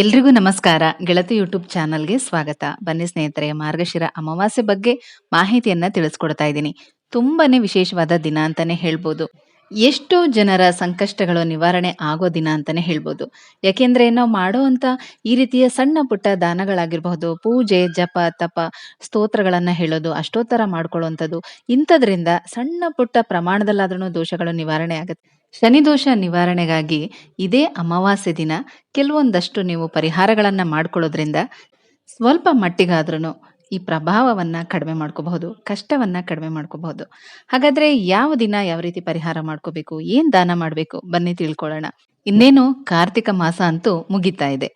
ಎಲ್ರಿಗೂ ನಮಸ್ಕಾರ. ಗೆಳತಿ ಯೂಟ್ಯೂಬ್ ಚಾನಲ್ಗೆ ಸ್ವಾಗತ. ಬನ್ನಿ ಸ್ನೇಹಿತರೆ, ಮಾರ್ಗಶಿರ ಅಮಾವಾಸ್ಯೆ ಬಗ್ಗೆ ಮಾಹಿತಿಯನ್ನ ತಿಳಿಸ್ಕೊಡ್ತಾ ಇದ್ದೀನಿ. ತುಂಬಾನೇ ವಿಶೇಷವಾದ ದಿನ ಅಂತಾನೆ ಹೇಳ್ಬೋದು. ಎಷ್ಟೋ ಜನರ ಸಂಕಷ್ಟಗಳು ನಿವಾರಣೆ ಆಗೋ ದಿನ ಅಂತಾನೆ ಹೇಳ್ಬೋದು. ಯಾಕೆಂದ್ರೆ ನಾವು ಮಾಡುವಂತ ಈ ರೀತಿಯ ಸಣ್ಣ ಪುಟ್ಟ ದಾನಗಳಾಗಿರಬಹುದು, ಪೂಜೆ, ಜಪ, ತಪ, ಸ್ತೋತ್ರಗಳನ್ನ ಹೇಳೋದು, ಅಷ್ಟೋತ್ತರ ಮಾಡ್ಕೊಳ್ಳುವಂಥದ್ದು ಇಂಥದ್ರಿಂದ ಸಣ್ಣ ಪುಟ್ಟ ಪ್ರಮಾಣದಲ್ಲಾದ್ರೂ ದೋಷಗಳು ನಿವಾರಣೆ ಆಗುತ್ತೆ. ಶನಿ ದೋಷ ನಿವಾರಣೆಗಾಗಿ ಇದೇ ಅಮಾವಾಸ್ಯೆ ದಿನ ಕೆಲವೊಂದಷ್ಟು ನೀವು ಪರಿಹಾರಗಳನ್ನ ಮಾಡ್ಕೊಳ್ಳೋದ್ರಿಂದ ಸ್ವಲ್ಪ ಮಟ್ಟಿಗಾದ್ರೂ ಈ ಪ್ರಭಾವವನ್ನ ಕಡಿಮೆ ಮಾಡ್ಕೋಬಹುದು, ಕಷ್ಟವನ್ನ ಕಡಿಮೆ ಮಾಡ್ಕೋಬಹುದು. ಹಾಗಾದ್ರೆ ಯಾವ ದಿನ ಯಾವ ರೀತಿ ಪರಿಹಾರ ಮಾಡ್ಕೋಬೇಕು, ಏನ್ ದಾನ ಮಾಡ್ಬೇಕು ಬನ್ನಿ ತಿಳ್ಕೊಳ್ಳೋಣ. ಇನ್ನೇನು ಕಾರ್ತಿಕ ಮಾಸ ಅಂತೂ ಮುಗಿತಾ ಇದೆ.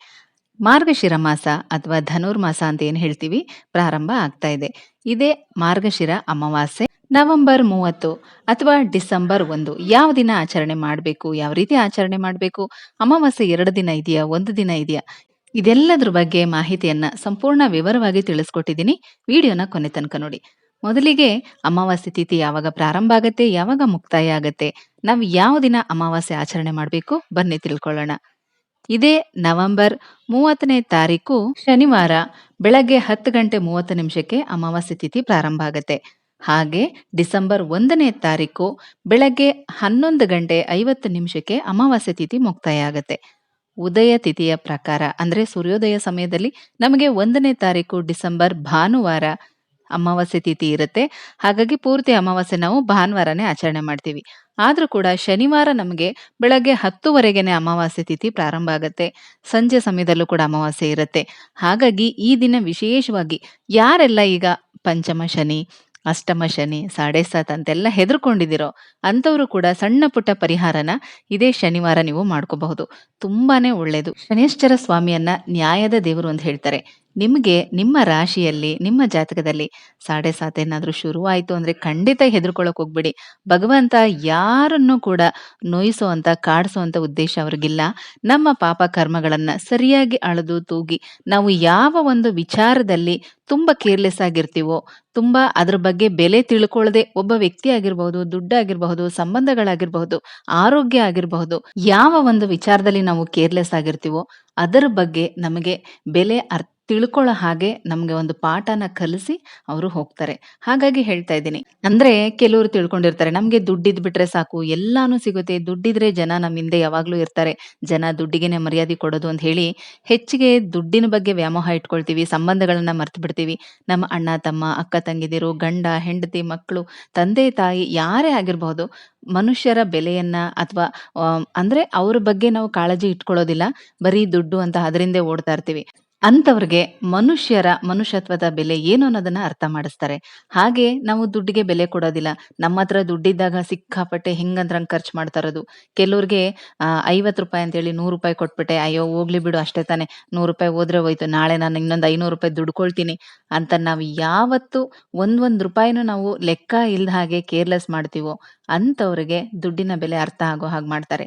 ಮಾರ್ಗಶಿರ ಮಾಸ ಅಥವಾ ಧನುರ್ಮಾಸ ಅಂತ ಏನ್ ಹೇಳ್ತೀವಿ ಪ್ರಾರಂಭ ಆಗ್ತಾ ಇದೆ. ಇದೇ ಮಾರ್ಗಶಿರ ಅಮಾವಾಸ್ಯೆ. ನವೆಂಬರ್ ಮೂವತ್ತು ಅಥವಾ ಡಿಸೆಂಬರ್ ಒಂದು. ಯಾವ ದಿನ ಆಚರಣೆ ಮಾಡಬೇಕು? ಯಾವ ರೀತಿ ಆಚರಣೆ ಮಾಡಬೇಕು? ಅಮಾವಾಸ್ಯೆ ಎರಡು ದಿನ ಇದೆಯಾ? ಒಂದು ದಿನ ಇದೆಯಾ? ಇದೆಲ್ಲದ್ರ ಬಗ್ಗೆ ಮಾಹಿತಿಯನ್ನ ಸಂಪೂರ್ಣ ವಿವರವಾಗಿ ತಿಳಿಸ್ಕೊಟ್ಟಿದ್ದೀನಿ. ವಿಡಿಯೋನ ಕೊನೆ ತನಕ ನೋಡಿ. ಮೊದಲಿಗೆ ಅಮಾವಾಸ್ಯೆ ತಿಥಿ ಯಾವಾಗ ಪ್ರಾರಂಭ ಆಗತ್ತೆ? ಯಾವಾಗ ಮುಕ್ತಾಯ ಆಗತ್ತೆ? ನಾವು ಯಾವ ದಿನ ಅಮಾವಾಸ್ಯೆ ಆಚರಣೆ ಮಾಡಬೇಕು? ಬನ್ನಿ ತಿಳ್ಕೊಳ್ಳೋಣ. ಇದೇ ನವೆಂಬರ್ ಮೂವತ್ತನೇ ತಾರೀಕು ಶನಿವಾರ. ಬೆಳಗ್ಗೆ ಹತ್ತು ಗಂಟೆ ಮೂವತ್ತು ನಿಮಿಷಕ್ಕೆ ಅಮಾವಾಸ್ಯೆ ತಿಥಿ ಪ್ರಾರಂಭ ಆಗತ್ತೆ. ಹಾಗೆ ಡಿಸೆಂಬರ್ ಒಂದನೇ ತಾರೀಕು ಬೆಳಗ್ಗೆ ಹನ್ನೊಂದು ಗಂಟೆ ಐವತ್ತು ನಿಮಿಷಕ್ಕೆ ಅಮಾವಾಸ್ಯೆ ತಿಥಿ ಮುಕ್ತಾಯ ಆಗುತ್ತೆ ಉದಯ ತಿಥಿಯ ಪ್ರಕಾರ, ಅಂದರೆ ಸೂರ್ಯೋದಯ ಸಮಯದಲ್ಲಿ ನಮಗೆ ಒಂದನೇ ತಾರೀಕು ಡಿಸೆಂಬರ್ ಭಾನುವಾರ ಅಮಾವಾಸ್ಯೆ ತಿಥಿ ಇರುತ್ತೆ. ಹಾಗಾಗಿ ಪೂರ್ತಿ ಅಮಾವಾಸ್ಯೆ ನಾವು ಭಾನುವಾರನೇ ಆಚರಣೆ ಮಾಡ್ತೀವಿ. ಆದರೂ ಕೂಡ ಶನಿವಾರ ನಮಗೆ ಬೆಳಗ್ಗೆ ಹತ್ತುವರೆಗೆನೆ ಅಮಾವಾಸ್ಯೆ ತಿಥಿ ಪ್ರಾರಂಭ ಆಗುತ್ತೆ. ಸಂಜೆ ಸಮಯದಲ್ಲೂ ಕೂಡ ಅಮಾವಾಸ್ಯೆ ಇರುತ್ತೆ. ಹಾಗಾಗಿ ಈ ದಿನ ವಿಶೇಷವಾಗಿ ಯಾರೆಲ್ಲ ಈಗ ಪಂಚಮ, ಶನಿ ಅಷ್ಟಮ, ಶನಿ, ಸಾಡೆ ಸಾತ್ ಅಂತೆಲ್ಲ ಹೆದರ್ಕೊಂಡಿದ್ದೀರೋ ಅಂಥವರು ಕೂಡ ಸಣ್ಣ ಪುಟ್ಟ ಪರಿಹಾರನ ಇದೇ ಶನಿವಾರ ನೀವು ಮಾಡ್ಕೋಬಹುದು. ತುಂಬಾನೇ ಒಳ್ಳೇದು. ಶನೇಶ್ವರ ಸ್ವಾಮಿಯನ್ನ ನ್ಯಾಯದ ದೇವರು ಅಂತ ಹೇಳ್ತಾರೆ. ನಿಮ್ಗೆ ನಿಮ್ಮ ರಾಶಿಯಲ್ಲಿ, ನಿಮ್ಮ ಜಾತಕದಲ್ಲಿ ಸಾಡೆ ಸಾತ್ ಏನಾದರೂ ಶುರುವಾಯಿತು ಅಂದ್ರೆ ಖಂಡಿತ ಹೆದರ್ಕೊಳ್ಳೋಕೆ ಹೋಗ್ಬಿಡಿ. ಭಗವಂತ ಯಾರನ್ನು ಕೂಡ ನೋಯಿಸುವಂಥ ಕಾಡಿಸುವಂತ ಉದ್ದೇಶ ಅವ್ರಿಗಿಲ್ಲ. ನಮ್ಮ ಪಾಪ ಕರ್ಮಗಳನ್ನು ಸರಿಯಾಗಿ ಅಳೆದು ತೂಗಿ ನಾವು ಯಾವ ಒಂದು ವಿಚಾರದಲ್ಲಿ ತುಂಬಾ ಕೇರ್ಲೆಸ್ ಆಗಿರ್ತೀವೋ, ತುಂಬಾ ಅದ್ರ ಬಗ್ಗೆ ಬೆಲೆ ತಿಳ್ಕೊಳ್ಳದೆ ಒಬ್ಬ ವ್ಯಕ್ತಿ ಆಗಿರಬಹುದು ದುಡ್ಡಾಗಿರಬಹುದು ಸಂಬಂಧಗಳಾಗಿರಬಹುದು, ಆರೋಗ್ಯ ಆಗಿರಬಹುದು, ಯಾವ ಒಂದು ವಿಚಾರದಲ್ಲಿ ನಾವು ಕೇರ್ಲೆಸ್ ಆಗಿರ್ತೀವೋ ಅದರ ಬಗ್ಗೆ ನಮಗೆ ಬೆಲೆ ಅರ್ಥ ತಿಳ್ಕೊಳ್ಳೋ ಹಾಗೆ ನಮ್ಗೆ ಒಂದು ಪಾಠನ ಕಲಿಸಿ ಅವರು ಹೋಗ್ತಾರೆ. ಹಾಗಾಗಿ ಹೇಳ್ತಾ ಇದ್ದೀನಿ. ಅಂದ್ರೆ ಕೆಲವರು ತಿಳ್ಕೊಂಡಿರ್ತಾರೆ, ನಮಗೆ ದುಡ್ಡಿದ್ ಬಿಟ್ರೆ ಸಾಕು, ಎಲ್ಲಾನು ಸಿಗುತ್ತೆ. ದುಡ್ಡಿದ್ರೆ ಜನ ನಮ್ಮ ಹಿಂದೆ ಯಾವಾಗ್ಲೂ ಇರ್ತಾರೆ. ಜನ ದುಡ್ಡಿಗೆನೆ ಮರ್ಯಾದೆ ಕೊಡೋದು ಅಂತ ಹೇಳಿ ಹೆಚ್ಚಿಗೆ ದುಡ್ಡಿನ ಬಗ್ಗೆ ವ್ಯಾಮೋಹ ಇಟ್ಕೊಳ್ತೀವಿ, ಸಂಬಂಧಗಳನ್ನ ಮರ್ತು ಬಿಡ್ತೀವಿ ನಮ್ಮ ಅಣ್ಣ, ತಮ್ಮ, ಅಕ್ಕ, ತಂಗಿದಿರು, ಗಂಡ, ಹೆಂಡತಿ ಮಕ್ಕಳು ತಂದೆ, ತಾಯಿ, ಯಾರೇ ಆಗಿರಬಹುದು ಮನುಷ್ಯರ ಬೆಲೆಯನ್ನ ಅಥವಾ ಅಂದ್ರೆ ಅವ್ರ ಬಗ್ಗೆ ನಾವು ಕಾಳಜಿ ಇಟ್ಕೊಳ್ಳೋದಿಲ್ಲ. ಬರೀ ದುಡ್ಡು ಅಂತ ಅದರಿಂದೇ ಓಡ್ತಾ ಇರ್ತೀವಿ. ಅಂಥವ್ರಿಗೆ ಮನುಷ್ಯರ ಮನುಷ್ಯತ್ವದ ಬೆಲೆ ಏನು ಅನ್ನೋದನ್ನ ಅರ್ಥ ಮಾಡಿಸ್ತಾರೆ. ಹಾಗೆ ನಾವು ದುಡ್ಡಿಗೆ ಬೆಲೆ ಕೊಡೋದಿಲ್ಲ. ನಮ್ಮ ಹತ್ರ ದುಡ್ಡಿದ್ದಾಗ ಸಿಕ್ಕಾಪಟ್ಟೆ ಹಿಂಗಂದ್ರಂಗ್ ಖರ್ಚು ಮಾಡ್ತಾ ಇರೋದು. ಕೆಲವ್ರಿಗೆ ಐವತ್ತು ರೂಪಾಯಿ ಅಂತೇಳಿ ನೂರು ರೂಪಾಯಿ ಕೊಟ್ಬಿಟ್ಟೆ, ಅಯ್ಯೋ, ಹೋಗ್ಲಿ ಬಿಡು ಅಷ್ಟೇ ತಾನೆ. ನೂರು ರೂಪಾಯಿ ಹೋದ್ರೆ ಹೋಯ್ತು. ನಾಳೆ ನಾನು ಇನ್ನೊಂದು ಐನೂರು ರೂಪಾಯಿ ದುಡ್ಕೊಳ್ತೀನಿ ಅಂತ ನಾವು ಯಾವತ್ತು ಒಂದೊಂದು ಒಂದ್ ರೂಪಾಯಿನೂ ನಾವು ಲೆಕ್ಕ ಇಲ್ದ ಹಾಗೆ ಕೇರ್ಲೆಸ್ ಮಾಡ್ತೀವೋ, ಅಂಥವ್ರಿಗೆ ದುಡ್ಡಿನ ಬೆಲೆ ಅರ್ಥ ಆಗೋ ಹಾಗೆ ಮಾಡ್ತಾರೆ.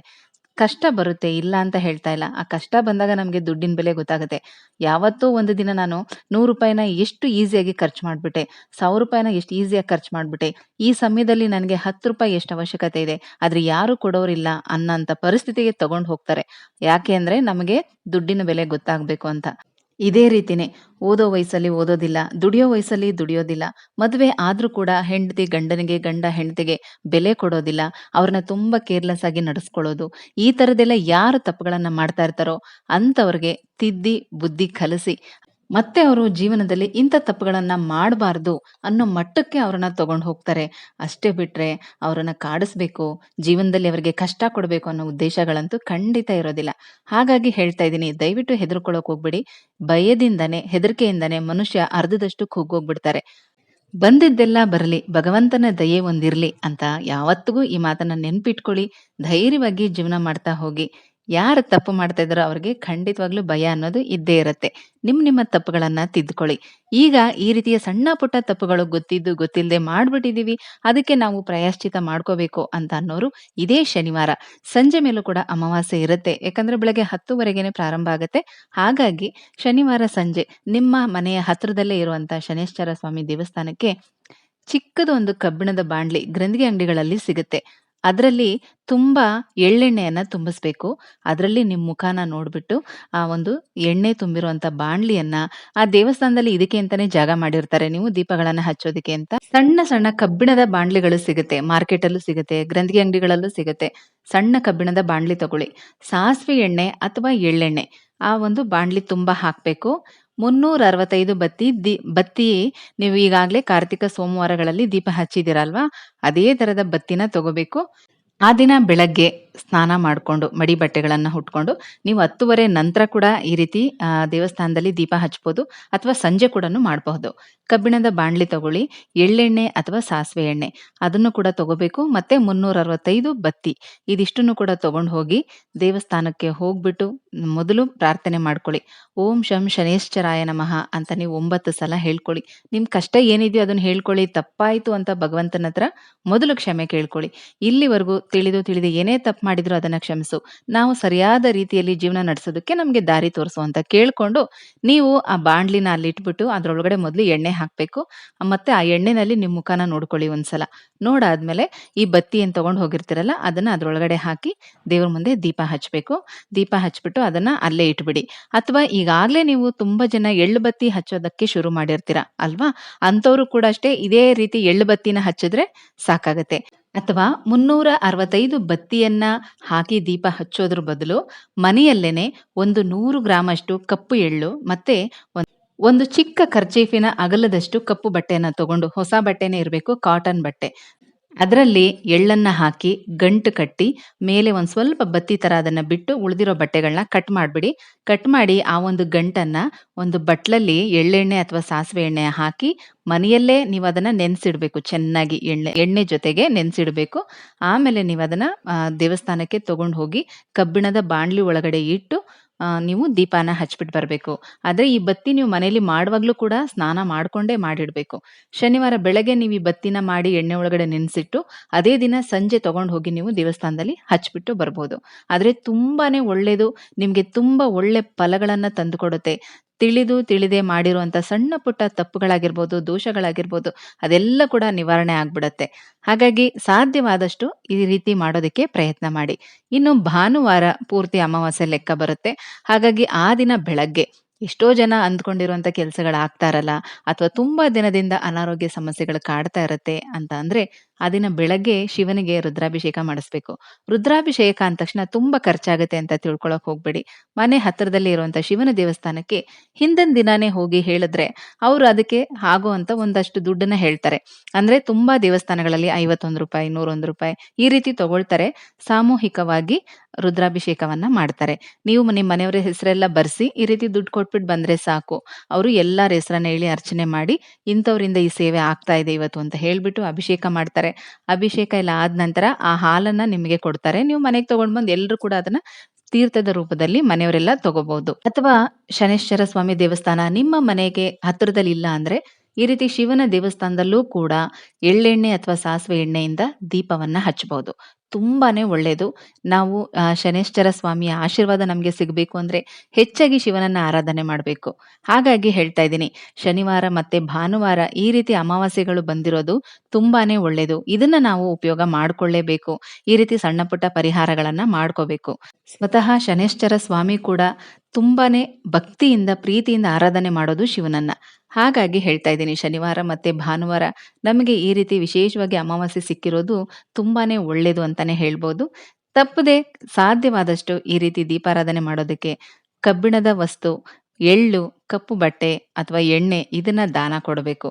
ಕಷ್ಟ ಬರುತ್ತೆ, ಇಲ್ಲ ಅಂತ ಹೇಳ್ತಾ ಇಲ್ಲ. ಆ ಕಷ್ಟ ಬಂದಾಗ ನಮಗೆ ದುಡ್ಡಿನ ಬೆಲೆ ಗೊತ್ತಾಗುತ್ತೆ. ಯಾವತ್ತೋ ಒಂದು ದಿನ ನಾನು ನೂರು ರೂಪಾಯಿನ ಎಷ್ಟು ಈಸಿಯಾಗಿ ಖರ್ಚು ಮಾಡಿಬಿಟ್ಟೆ, ಸಾವಿರ ರೂಪಾಯಿನ ಎಷ್ಟು ಈಸಿಯಾಗಿ ಖರ್ಚು ಮಾಡಿಬಿಟ್ಟೆ, ಈ ಸಮಯದಲ್ಲಿ ನನಗೆ ಹತ್ತು ರೂಪಾಯಿ ಎಷ್ಟು ಅವಶ್ಯಕತೆ ಇದೆ, ಆದ್ರೆ ಯಾರು ಕೊಡೋರಿಲ್ಲ ಅನ್ನೋಂಥ ಪರಿಸ್ಥಿತಿಗೆ ತಗೊಂಡು ಹೋಗ್ತಾರೆ. ಯಾಕೆ ಅಂದ್ರೆ ನಮಗೆ ದುಡ್ಡಿನ ಬೆಲೆ ಗೊತ್ತಾಗ್ಬೇಕು ಅಂತ. ಇದೇ ರೀತಿನೇ ಓದೋ ವಯಸ್ಸಲ್ಲಿ ಓದೋದಿಲ್ಲ, ದುಡಿಯೋ ವಯಸ್ಸಲ್ಲಿ ದುಡಿಯೋದಿಲ್ಲ. ಮದುವೆ ಆದರೂ ಕೂಡ ಹೆಂಡತಿ ಗಂಡನಿಗೆ ಗಂಡ ಹೆಂಡತಿಗೆ ಬೆಲೆ ಕೊಡೋದಿಲ್ಲ, ಅವ್ರನ್ನ ತುಂಬ ಕೇರ್ಲೆಸ್ ಆಗಿ ನಡೆಸ್ಕೊಳ್ಳೋದು. ಈ ತರದೆಲ್ಲ ಯಾರು ತಪ್ಪುಗಳನ್ನು ಮಾಡ್ತಾ ಇರ್ತಾರೋ ಅಂಥವ್ರಿಗೆ ತಿದ್ದಿ ಬುದ್ಧಿ ಕಲಿಸಿ. ಮತ್ತೆ ಅವರು ಜೀವನದಲ್ಲಿ ಇಂಥ ತಪ್ಪುಗಳನ್ನ ಮಾಡಬಾರ್ದು ಅನ್ನೋ ಮಟ್ಟಕ್ಕೆ ಅವ್ರನ್ನ ತಗೊಂಡು ಹೋಗ್ತಾರೆ. ಅಷ್ಟೇ ಬಿಟ್ರೆ ಅವರನ್ನ ಕಾಡಿಸ್ಬೇಕು, ಜೀವನದಲ್ಲಿ ಅವರಿಗೆ ಕಷ್ಟ ಕೊಡಬೇಕು ಅನ್ನೋ ಉದ್ದೇಶಗಳಂತೂ ಖಂಡಿತ ಇರೋದಿಲ್ಲ. ಹಾಗಾಗಿ ಹೇಳ್ತಾ ಇದ್ದೀನಿ, ದಯವಿಟ್ಟು ಹೆದರ್ಕೊಳ್ಳೋಕೆ ಹೋಗ್ಬಿಡಿ. ಭಯದಿಂದನೇ, ಹೆದರಿಕೆಯಿಂದನೇ ಮನುಷ್ಯ ಅರ್ಧದಷ್ಟು ಕುಗ್ಗೋಗ್ಬಿಡ್ತಾರೆ ಬಂದಿದ್ದೆಲ್ಲ ಬರಲಿ, ಭಗವಂತನ ದಯೆ ಒಂದಿರಲಿ ಅಂತ ಯಾವತ್ತಿಗೂ ಈ ಮಾತನ್ನ ನೆನ್ಪಿಟ್ಕೊಳ್ಳಿ, ಧೈರ್ಯವಾಗಿ ಜೀವನ ಮಾಡ್ತಾ ಹೋಗಿ. ಯಾರು ತಪ್ಪು ಮಾಡ್ತಾ ಇದ್ದಾರೋ ಅವ್ರಿಗೆ ಖಂಡಿತವಾಗ್ಲೂ ಭಯ ಅನ್ನೋದು ಇದ್ದೇ ಇರುತ್ತೆ. ನಿಮ್ ನಿಮ್ಮ ತಪ್ಪುಗಳನ್ನ ತಿದ್ಕೊಳ್ಳಿ. ಈಗ ಈ ರೀತಿಯ ಸಣ್ಣ ಪುಟ್ಟ ತಪ್ಪುಗಳು ಗೊತ್ತಿದ್ದು ಗೊತ್ತಿಲ್ಲದೆ ಮಾಡ್ಬಿಟ್ಟಿದೀವಿ, ಅದಕ್ಕೆ ನಾವು ಪ್ರಾಯಶ್ಚಿತ ಮಾಡ್ಕೋಬೇಕು ಅಂತ ಅನ್ನೋರು ಇದೇ ಶನಿವಾರ. ಸಂಜೆ ಮೇಲೂ ಕೂಡ ಅಮಾವಾಸ್ಯೆ ಇರುತ್ತೆ. ಯಾಕಂದ್ರೆ ಬೆಳಗ್ಗೆ ಹತ್ತುವರೆಗೆನೆ ಪ್ರಾರಂಭ ಆಗುತ್ತೆ. ಹಾಗಾಗಿ ಶನಿವಾರ ಸಂಜೆ ನಿಮ್ಮ ಮನೆಯ ಹತ್ರದಲ್ಲೇ ಇರುವಂತ ಶನೇಶ್ವರ ಸ್ವಾಮಿ ದೇವಸ್ಥಾನಕ್ಕೆ ಚಿಕ್ಕದು ಒಂದು ಕಬ್ಬಿಣದ ಬಾಂಡ್ಲಿ ಗ್ರಂಥಿ ಅಂಗಡಿಗಳಲ್ಲಿ ಸಿಗುತ್ತೆ. ಅದರಲ್ಲಿ ತುಂಬಾ ಎಳ್ಳೆಣ್ಣೆಯನ್ನ ತುಂಬಿಸ್ಬೇಕು. ಅದರಲ್ಲಿ ನಿಮ್ಮ ಮುಖಾನ ನೋಡ್ಬಿಟ್ಟು, ಆ ಒಂದು ಎಣ್ಣೆ ತುಂಬಿರುವಂತ ಬಾಣ್ಲಿಯನ್ನ ಆ ದೇವಸ್ಥಾನದಲ್ಲಿ ಇದಕ್ಕೆ ಅಂತಾನೆ ಜಾಗ ಮಾಡಿರ್ತಾರೆ. ನೀವು ದೀಪಗಳನ್ನ ಹಚ್ಚೋದಕ್ಕೆ ಅಂತ. ಸಣ್ಣ ಸಣ್ಣ ಕಬ್ಬಿಣದ ಬಾಣ್ಲಿಗಳು ಸಿಗುತ್ತೆ. ಮಾರ್ಕೆಟ್ ಅಲ್ಲೂ ಸಿಗುತ್ತೆ, ಗ್ರಂಥಿ ಅಂಗಡಿಗಳಲ್ಲೂ ಸಿಗುತ್ತೆ. ಸಣ್ಣ ಕಬ್ಬಿಣದ ಬಾಣ್ಲಿ ತಗೊಳ್ಳಿ. ಸಾಸಿವೆ ಎಣ್ಣೆ ಅಥವಾ ಎಳ್ಳೆಣ್ಣೆ ಆ ಒಂದು ಬಾಣ್ಲಿ ತುಂಬಾ ಹಾಕ್ಬೇಕು. 365 ಬತ್ತಿ ದಿ, ಬತ್ತಿ ನೀವು ಈಗಾಗಲೇ ಕಾರ್ತಿಕ ಸೋಮವಾರಗಳಲ್ಲಿ ದೀಪ ಹಚ್ಚಿದ್ದೀರಲ್ವಾ? ಅದೇ ತರದ ಬತ್ತಿನ ತಗೋಬೇಕು. ಆ ದಿನ ಬೆಳಗ್ಗೆ ಸ್ನಾನ ಮಾಡ್ಕೊಂಡು, ಮಡಿ ಬಟ್ಟೆಗಳನ್ನು ಹುಟ್ಕೊಂಡು ನೀವು 10:30 ನಂತರ ಕೂಡ ಈ ರೀತಿ ದೇವಸ್ಥಾನದಲ್ಲಿ ದೀಪ ಹಚ್ಬೋದು ಅಥವಾ ಸಂಜೆ ಕೂಡನು ಮಾಡಬಹುದು. ಕಬ್ಬಿಣದ ಬಾಣ್ಲಿ ತಗೊಳ್ಳಿ, ಎಳ್ಳೆಣ್ಣೆ ಅಥವಾ ಸಾಸಿವೆ ಎಣ್ಣೆ ಅದನ್ನು ಕೂಡ ತಗೋಬೇಕು. ಮತ್ತೆ 365 ಬತ್ತಿ ಇದಿಷ್ಟನ್ನು ಕೂಡ ತಗೊಂಡು ಹೋಗಿ ದೇವಸ್ಥಾನಕ್ಕೆ ಹೋಗ್ಬಿಟ್ಟು ಮೊದಲು ಪ್ರಾರ್ಥನೆ ಮಾಡ್ಕೊಳ್ಳಿ. ಓಂ ಶಂ ಶನೈಶ್ಚರಾಯ ನಮಃ ಅಂತ ನೀವು ಒಂಬತ್ತು ಸಲ ಹೇಳ್ಕೊಳ್ಳಿ. ನಿಮ್ ಕಷ್ಟ ಏನಿದೆಯೋ ಅದನ್ನ ಹೇಳ್ಕೊಳ್ಳಿ. ತಪ್ಪಾಯ್ತು ಅಂತ ಭಗವಂತನ ಹತ್ರ ಮೊದಲು ಕ್ಷಮೆ ಕೇಳ್ಕೊಳ್ಳಿ. ಇಲ್ಲಿವರೆಗೂ ತಿಳಿದು ತಿಳಿದು ಏನೇ ತಪ್ಪು ಮಾಡಿದ್ರೂ ಅದನ್ನ ಕ್ಷಮಿಸು. ನಾವು ಸರಿಯಾದ ರೀತಿಯಲ್ಲಿ ಜೀವನ ನಡೆಸೋದಕ್ಕೆ ನಮ್ಗೆ ದಾರಿ ತೋರಿಸು ಅಂತ ಕೇಳ್ಕೊಂಡು, ನೀವು ಆ ಬಾಣಲಿನ ಅಲ್ಲಿ ಇಟ್ಬಿಟ್ಟು ಅದ್ರೊಳಗಡೆ ಮೊದಲು ಎಣ್ಣೆ ಹಾಕ್ಬೇಕು. ಮತ್ತೆ ಆ ಎಣ್ಣೆನಲ್ಲಿ ನಿಮ್ಮ ಮುಖನ ನೋಡ್ಕೊಳ್ಳಿ ಒಂದ್ಸಲ. ನೋಡಾದ್ಮೇಲೆ ಈ ಬತ್ತಿ ಏನ್ ತಗೊಂಡ್ ಹೋಗಿರ್ತೀರಲ್ಲ ಅದನ್ನ ಅದ್ರೊಳಗಡೆ ಹಾಕಿ ದೇವ್ರ ಮುಂದೆ ದೀಪ ಹಚ್ಬೇಕು. ದೀಪ ಹಚ್ಬಿಟ್ಟು ಅದನ್ನ ಅಲ್ಲೇ ಇಟ್ಬಿಡಿ. ಅಥವಾ ಈಗಾಗ್ಲೇ ನೀವು ತುಂಬಾ ಜನ ಎಳ್ಳು ಬತ್ತಿ ಹಚ್ಚೋದಕ್ಕೆ ಶುರು ಮಾಡಿರ್ತೀರ ಅಲ್ವಾ? ಅಂಥವ್ರು ಕೂಡ ಅಷ್ಟೇ ಇದೇ ರೀತಿ ಎಳ್ಳು ಬತ್ತಿನ ಹಚ್ಚಿದ್ರೆ ಸಾಕಾಗತ್ತೆ. ಅಥವಾ 365 ಬತ್ತಿಯನ್ನ ಹಾಕಿ ದೀಪ ಹಚ್ಚೋದ್ರ ಬದಲು ಮನೆಯಲ್ಲೇನೆ ಒಂದು 100 ಗ್ರಾಮಷ್ಟು ಕಪ್ಪು ಎಳ್ಳು ಮತ್ತೆ ಒಂದ್ ಒಂದು ಚಿಕ್ಕ ಕರ್ಚೀಫಿನ ಅಗಲದಷ್ಟು ಕಪ್ಪು ಬಟ್ಟೆನ ತಗೊಂಡು ಹೊಸ ಬಟ್ಟೆನೇ ಇರಬೇಕು ಕಾಟನ್ ಬಟ್ಟೆ. ಅದರಲ್ಲಿ ಎಳ್ಳನ್ನ ಹಾಕಿ, ಗಂಟು ಕಟ್ಟಿ, ಮೇಲೆ ಒಂದು ಸ್ವಲ್ಪ ಬತ್ತಿ ತರ ಅದನ್ನ ಬಿಟ್ಟು ಉಳಿದಿರೋ ಬಟ್ಟೆಗಳನ್ನ ಕಟ್ ಮಾಡ್ಬಿಡಿ. ಕಟ್ ಮಾಡಿ ಆ ಒಂದು ಗಂಟನ್ನ ಒಂದು ಬಟ್ಲಲ್ಲಿ ಎಳ್ಳೆಣ್ಣೆ ಅಥವಾ ಸಾಸಿವೆ ಎಣ್ಣೆ ಹಾಕಿ ಮನೆಯಲ್ಲೇ ನೀವು ಅದನ್ನ ನೆನೆಸಿಡಬೇಕು, ಚೆನ್ನಾಗಿ ಎಣ್ಣೆ ಎಣ್ಣೆ ಜೊತೆಗೆ ನೆನೆಸಿಡಬೇಕು ಆಮೇಲೆ ನೀವು ಅದನ್ನು ದೇವಸ್ಥಾನಕ್ಕೆ ತಗೊಂಡು ಹೋಗಿ ಕಬ್ಬಿಣದ ಬಾಣಲಿ ಒಳಗಡೆ ಇಟ್ಟು ನೀವು ದೀಪಾನ ಹಚ್ಬಿಟ್ಟು ಬರಬೇಕು ಆದ್ರೆ ಈ ಬತ್ತಿ ನೀವು ಮನೇಲಿ ಮಾಡುವಾಗಲೂ ಕೂಡ ಸ್ನಾನ ಮಾಡ್ಕೊಂಡೇ ಮಾಡಿಡಬೇಕು ಶನಿವಾರ ಬೆಳಗ್ಗೆ ನೀವು ಈ ಬತ್ತಿನ ಮಾಡಿ ಎಣ್ಣೆ ಒಳಗಡೆ ನೆನೆಸಿಟ್ಟು ಅದೇ ದಿನ ಸಂಜೆ ತಗೊಂಡು ಹೋಗಿ ನೀವು ದೇವಸ್ಥಾನದಲ್ಲಿ ಹಚ್ಬಿಟ್ಟು ಬರ್ಬೋದು. ಆದ್ರೆ ತುಂಬಾನೇ ಒಳ್ಳೇದು. ನಿಮಗೆ ತುಂಬಾ ಒಳ್ಳೆ ಫಲಗಳನ್ನ ತಂದುಕೊಡುತ್ತೆ. ತಿಳಿದು ತಿಳಿದೆ ಮಾಡಿರುವಂಥ ಸಣ್ಣ ಪುಟ್ಟ ತಪ್ಪುಗಳಾಗಿರ್ಬೋದು, ದೋಷಗಳಾಗಿರ್ಬೋದು ಅದೆಲ್ಲ ಕೂಡ ನಿವಾರಣೆ ಆಗ್ಬಿಡತ್ತೆ. ಹಾಗಾಗಿ ಸಾಧ್ಯವಾದಷ್ಟು ಈ ರೀತಿ ಮಾಡೋದಕ್ಕೆ ಪ್ರಯತ್ನ ಮಾಡಿ. ಇನ್ನು ಭಾನುವಾರ ಪೂರ್ತಿ ಅಮಾವಾಸ್ಯೆ ಲೆಕ್ಕ ಬರುತ್ತೆ. ಹಾಗಾಗಿ ಆ ದಿನ ಬೆಳಗ್ಗೆ ಎಷ್ಟೋ ಜನ ಅಂದ್ಕೊಂಡಿರುವಂತ ಕೆಲ್ಸಗಳಾಗ್ತಾ ಇರಲ್ಲ ಅಥವಾ ತುಂಬಾ ದಿನದಿಂದ ಅನಾರೋಗ್ಯ ಸಮಸ್ಯೆಗಳು ಕಾಡ್ತಾ ಇರತ್ತೆ ಅಂತ ಅಂದ್ರೆ ಆ ದಿನ ಬೆಳಗ್ಗೆ ಶಿವನಿಗೆ ರುದ್ರಾಭಿಷೇಕ ಮಾಡಿಸ್ಬೇಕು. ರುದ್ರಾಭಿಷೇಕ ಅಂದ ತಕ್ಷಣ ತುಂಬಾ ಖರ್ಚಾಗುತ್ತೆ ಅಂತ ತಿಳ್ಕೊಳಕ್ ಹೋಗ್ಬೇಡಿ. ಮನೆ ಹತ್ತಿರದಲ್ಲಿ ಇರುವಂತ ಶಿವನ ದೇವಸ್ಥಾನಕ್ಕೆ ಹಿಂದಿನ ದಿನಾನೇ ಹೋಗಿ ಹೇಳಿದ್ರೆ ಅವ್ರು ಅದಕ್ಕೆ ಆಗುವಂತ ಒಂದಷ್ಟು ದುಡ್ಡನ್ನ ಹೇಳ್ತಾರೆ. ಅಂದ್ರೆ ತುಂಬಾ ದೇವಸ್ಥಾನಗಳಲ್ಲಿ ₹51, ₹101 ಈ ರೀತಿ ತಗೊಳ್ತಾರೆ. ಸಾಮೂಹಿಕವಾಗಿ ರುದ್ರಾಭಿಷೇಕವನ್ನ ಮಾಡ್ತಾರೆ. ನೀವು ನಿಮ್ಮ ಮನೆಯವರ ಹೆಸರೆಲ್ಲ ಬರ್ಸಿ ಈ ರೀತಿ ದುಡ್ಡು ಕೊಟ್ಬಿಟ್ಟು ಬಂದ್ರೆ ಸಾಕು. ಅವರು ಎಲ್ಲರ ಹೆಸರನ್ನ ಹೇಳಿ ಅರ್ಚನೆ ಮಾಡಿ ಇಂಥವ್ರಿಂದ ಈ ಸೇವೆ ಆಗ್ತಾ ಇದೆ ಇವತ್ತು ಅಂತ ಹೇಳ್ಬಿಟ್ಟು ಅಭಿಷೇಕ ಮಾಡ್ತಾರೆ. ಅಭಿಷೇಕ ಎಲ್ಲ ಆದ ನಂತರ ಆ ಹಾಲನ್ನ ನಿಮಗೆ ಕೊಡ್ತಾರೆ. ನೀವು ಮನೆಗೆ ತಗೊಂಡ್ ಬಂದು ಎಲ್ರು ಕೂಡ ಅದನ್ನ ತೀರ್ಥದ ರೂಪದಲ್ಲಿ ಮನೆಯವರೆಲ್ಲ ತಗೋಬಹುದು. ಅಥವಾ ಶನೇಶ್ವರ ಸ್ವಾಮಿ ದೇವಸ್ಥಾನ ನಿಮ್ಮ ಮನೆಗೆ ಹತ್ತಿರದಲ್ಲಿ ಇಲ್ಲ ಅಂದ್ರೆ ಈ ರೀತಿ ಶಿವನ ದೇವಸ್ಥಾನದಲ್ಲೂ ಕೂಡ ಎಳ್ಳೆಣ್ಣೆ ಅಥವಾ ಸಾಸಿವೆ ಎಣ್ಣೆಯಿಂದ ದೀಪವನ್ನ ಹಚ್ಬಹುದು. ತುಂಬಾನೇ ಒಳ್ಳೆಯದು ನಾವು ಶನೇಶ್ವರ ಸ್ವಾಮಿಯ ಆಶೀರ್ವಾದ ನಮಗೆ ಸಿಗಬೇಕು ಅಂದ್ರೆ ಹೆಚ್ಚಾಗಿ ಶಿವನನ್ನ ಆರಾಧನೆ ಮಾಡಬೇಕು ಹಾಗಾಗಿ ಹೇಳ್ತಾ ಇದ್ದೀನಿ. ಶನಿವಾರ ಮತ್ತೆ ಭಾನುವಾರ ಈ ರೀತಿ ಅಮಾವಾಸ್ಯೆಗಳು ಬಂದಿರೋದು ತುಂಬಾನೇ ಒಳ್ಳೆಯದು ಇದನ್ನ ನಾವು ಉಪಯೋಗ ಮಾಡಿಕೊಳ್ಳೇಬೇಕು ಈ ರೀತಿ ಸಣ್ಣ ಪುಟ್ಟ ಪರಿಹಾರಗಳನ್ನ ಮಾಡ್ಕೋಬೇಕು. ಸ್ವತಃ ಶನೇಶ್ವರ ಸ್ವಾಮಿ ಕೂಡ ತುಂಬಾನೇ ಭಕ್ತಿಯಿಂದ, ಪ್ರೀತಿಯಿಂದ ಆರಾಧನೆ ಮಾಡೋದು ಶಿವನನ್ನ. ಹಾಗಾಗಿ ಹೇಳ್ತಾ ಇದ್ದೀನಿ ಶನಿವಾರ ಮತ್ತೆ ಭಾನುವಾರ ನಮಗೆ ಈ ರೀತಿ ವಿಶೇಷವಾಗಿ ಅಮಾವಾಸ್ಯೆ ಸಿಕ್ಕಿರೋದು ತುಂಬಾನೇ ಒಳ್ಳೇದು ಅಂತಾನೆ ಹೇಳ್ಬೋದು. ತಪ್ಪದೆ ಸಾಧ್ಯವಾದಷ್ಟು ಈ ರೀತಿ ದೀಪಾರಾಧನೆ ಮಾಡೋದಕ್ಕೆ ಕಬ್ಬಿಣದ ವಸ್ತು, ಎಳ್ಳು, ಕಪ್ಪು ಬಟ್ಟೆ ಅಥವಾ ಎಣ್ಣೆ ಇದನ್ನ ದಾನ ಕೊಡಬೇಕು.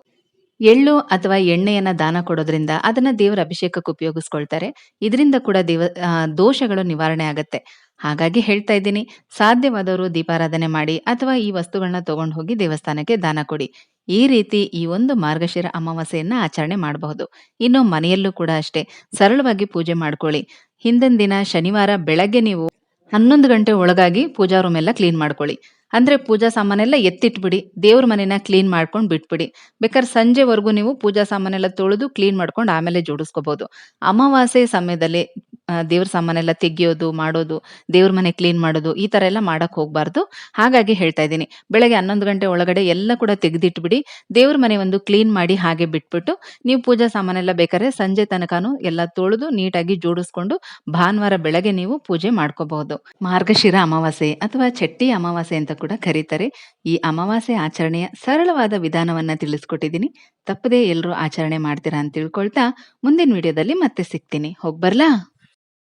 ಎಳ್ಳು ಅಥವಾ ಎಣ್ಣೆಯನ್ನ ದಾನ ಕೊಡೋದ್ರಿಂದ ಅದನ್ನ ದೇವರ ಅಭಿಷೇಕಕ್ಕೆ ಉಪಯೋಗಿಸ್ಕೊಳ್ತಾರೆ. ಇದರಿಂದ ಕೂಡ ದೇವ ದೋಷಗಳು ನಿವಾರಣೆ ಆಗತ್ತೆ. ಹಾಗಾಗಿ ಹೇಳ್ತಾ ಇದ್ದೀನಿ. ಸಾಧ್ಯವಾದವರು ದೀಪಾರಾಧನೆ ಮಾಡಿ ಅಥವಾ ಈ ವಸ್ತುಗಳನ್ನ ತಗೊಂಡು ಹೋಗಿ ದೇವಸ್ಥಾನಕ್ಕೆ ದಾನ ಕೊಡಿ. ಈ ರೀತಿ ಈ ಒಂದು ಮಾರ್ಗಶಿರ ಅಮಾವಾಸ್ಯೆಯನ್ನ ಆಚರಣೆ ಮಾಡಬಹುದು. ಇನ್ನು ಮನೆಯಲ್ಲೂ ಕೂಡ ಅಷ್ಟೇ, ಸರಳವಾಗಿ ಪೂಜೆ ಮಾಡ್ಕೊಳ್ಳಿ. ಹಿಂದಿನ ದಿನ ಶನಿವಾರ ಬೆಳಗ್ಗೆ ನೀವು 11 ಗಂಟೆ ಒಳಗಾಗಿ ಪೂಜಾ ರೂಮ್ ಎಲ್ಲ ಕ್ಲೀನ್ ಮಾಡ್ಕೊಳ್ಳಿ. ಅಂದ್ರೆ ಪೂಜಾ ಸಾಮಾನೆಲ್ಲ ಎತ್ತಿಟ್ಬಿಡಿ. ದೇವ್ರ ಮನೆನ ಕ್ಲೀನ್ ಮಾಡ್ಕೊಂಡು ಬಿಟ್ಬಿಡಿ. ಬೇಕಾದ್ರೆ ಸಂಜೆವರೆಗೂ ನೀವು ಪೂಜಾ ಸಾಮಾನೆಲ್ಲ ತೊಳೆದು ಕ್ಲೀನ್ ಮಾಡ್ಕೊಂಡು ಆಮೇಲೆ ಜೋಡಿಸ್ಕೋಬಹುದು. ಅಮಾವಾಸ್ಯೆ ಸಮಯದಲ್ಲಿ ದೇವ್ರ ಸಾಮಾನೆಲ್ಲ ತೆಗಿಯೋದು, ಮಾಡೋದು, ದೇವ್ರ ಮನೆ ಕ್ಲೀನ್ ಮಾಡೋದು, ಈ ತರ ಎಲ್ಲ ಮಾಡಕ್ ಹೋಗ್ಬಾರ್ದು. ಹಾಗಾಗಿ ಹೇಳ್ತಾ ಇದ್ದೀನಿ. ಬೆಳಗ್ಗೆ 11 ಗಂಟೆ ಒಳಗಡೆ ಎಲ್ಲ ಕೂಡ ತೆಗೆದಿಟ್ಬಿಡಿ. ದೇವ್ರ ಮನೆ ಒಂದು ಕ್ಲೀನ್ ಮಾಡಿ ಹಾಗೆ ಬಿಟ್ಬಿಟ್ಟು, ನೀವು ಪೂಜಾ ಸಾಮಾನೆಲ್ಲ ಬೇಕಾದ್ರೆ ಸಂಜೆ ತನಕನು ಎಲ್ಲ ತೊಳೆದು ನೀಟಾಗಿ ಜೋಡಿಸ್ಕೊಂಡು ಭಾನುವಾರ ಬೆಳಗ್ಗೆ ನೀವು ಪೂಜೆ ಮಾಡ್ಕೋಬಹುದು. ಮಾರ್ಗಶಿರ ಅಮಾವಾಸ್ಯೆ ಅಥವಾ ಚಟ್ಟಿ ಅಮಾವಾಸ್ಯೆ ಅಂತ ಕೂಡ ಕರೀತಾರೆ. ಈ ಅಮಾವಾಸ್ಯೆ ಆಚರಣೆಯ ಸರಳವಾದ ವಿಧಾನವನ್ನ ತಿಳಿಸ್ಕೊಟ್ಟಿದ್ದೀನಿ. ತಪ್ಪದೇ ಎಲ್ಲರೂ ಆಚರಣೆ ಮಾಡ್ತೀರಾ ಅಂತ ತಿಳ್ಕೊಳ್ತಾ ಮುಂದಿನ ವಿಡಿಯೋದಲ್ಲಿ ಮತ್ತೆ ಸಿಗ್ತೀನಿ. ಹೋಗ್ಬರ್ಲಾ?